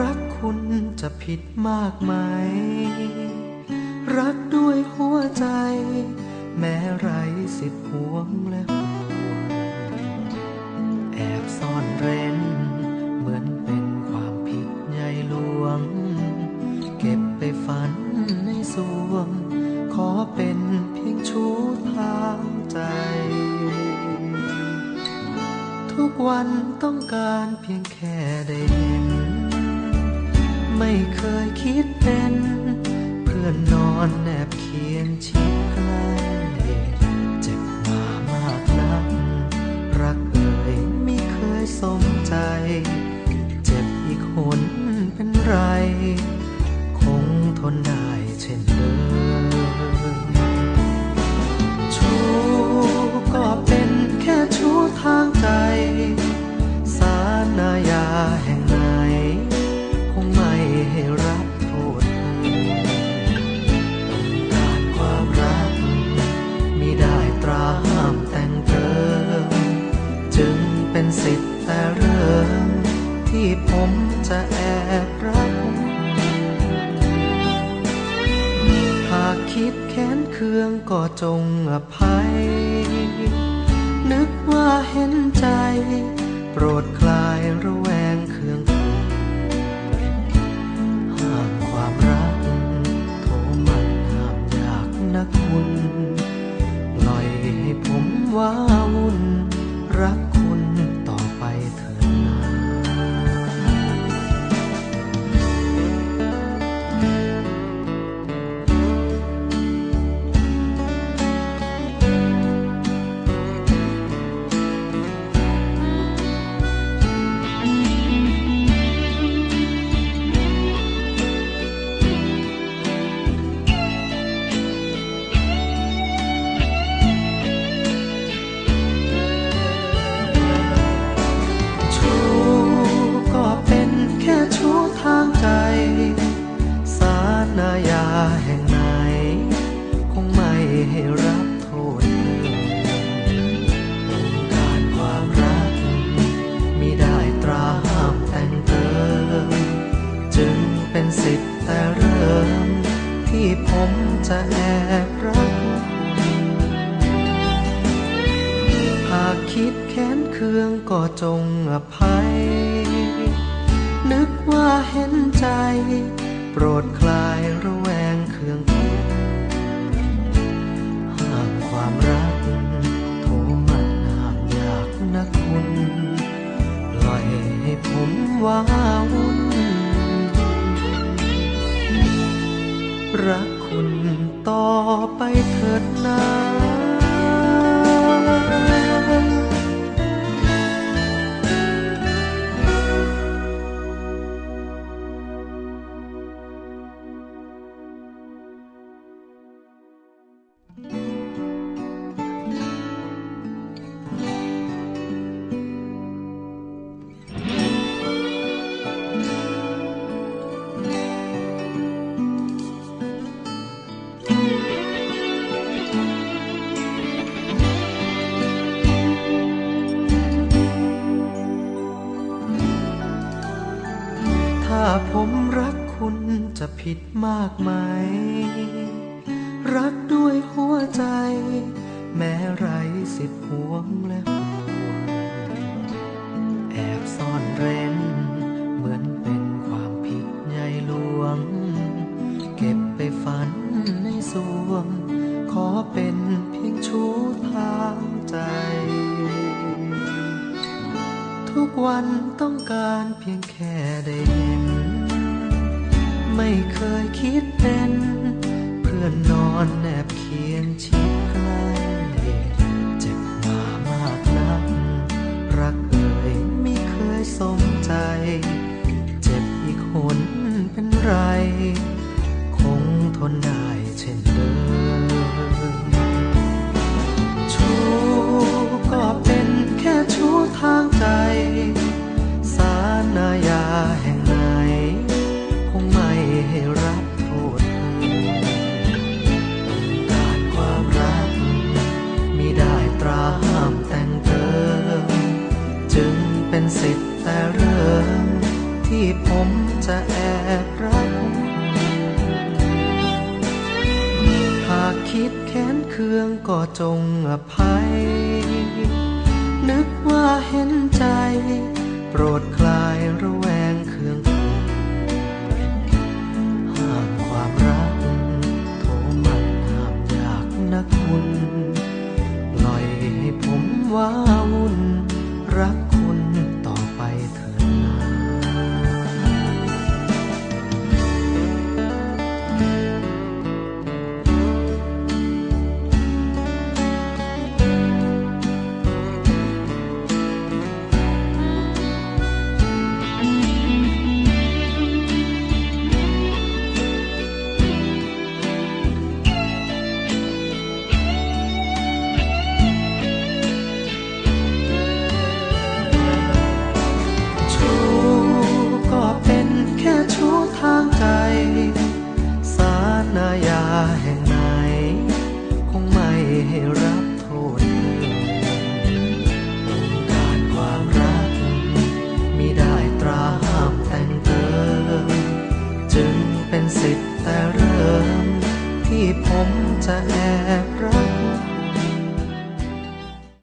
รักคุณจะผิดมากไหม รักด้วยหัวใจ แม้ไรสิทธิ์ห่วงและห่วงแอบซ่อนเร้น เหมือนเป็นความผิดใหญ่หลวง เก็บไปฝันในสวง ขอเป็นเพียงชู้ทางใจ ทุกวันต้องการเพียงแค่ได้เห็น ไม่เคยคิดเป็น เพื่อนนอนแนบเคียงชิดใกล้เจ็บมามากนัก รักเอ่ยไม่เคยสมใจ เจ็บอีกหนเป็นไร คงทนได้ คิดแค้นเคืองก็จงอภัย นึกว่าเห็นใจ โปรดคลายระแว ให้รับโทษต้องการความรักมิได้ตราห้ามแต่งเติมจึงเป็นสิทธิ์แต่เริ่ม ที่ผมจะแอบรัก หากคิดแค้นเคืองก็จงอภัย นึกว่าเห็นใจ โปรดคลา วุ่นรักคุณต่อไปเถิดนา จะผิดมากไหม รักด้วยหัวใจ แม้ไรสิทธิ์ห่วงและห่วงแอบซ่อนเร้น เหมือนเป็นความผิดใหญ่หลวง เก็บไปฝันในสวง ขอเป็นเพียงชู้ทางใจ ทุกวันต้องการเพียงแค่ได้เห็น ไม่เคยคิดเป็น เพื่อนนอนแนบเคียงชิดใกล้เจ็บมามากนัก รักเอ่ยไม่เคยสมใจ เจ็บอีกหนเป็นไร คงทนได้เช่น สิทธิ์แต่เริ่มที่ผมจะแอบรัก หากคิดแค้นเคืองก็จงอภัย นึกว่าเห็นใจ โปรดคลายรู ม